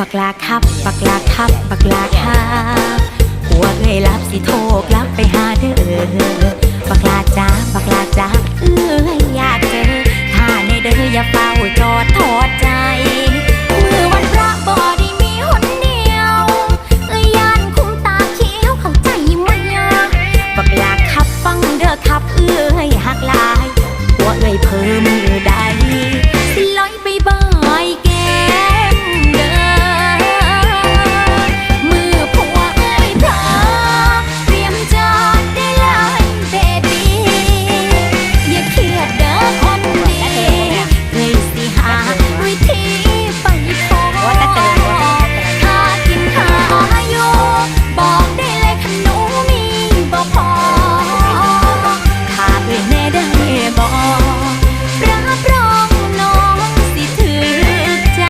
บักลาครับ บักลาครับ บักลาครับหัวเงยรับสิโทกลับไปหาเด้อบักลาจ้าบักลาจ้าเอ้ออยากเจอถ้าในเด้ออย่าเฝ้าจอดทอดใจมือวันพระบอดีมีหนเดียวเอื้อยานคุ้มตาเขียวเข้าใจมั้ยบักลาครับฟังเด้อครับ เอ้ยหักลายหัวเงยเพิ่มมือได้ ได้บอก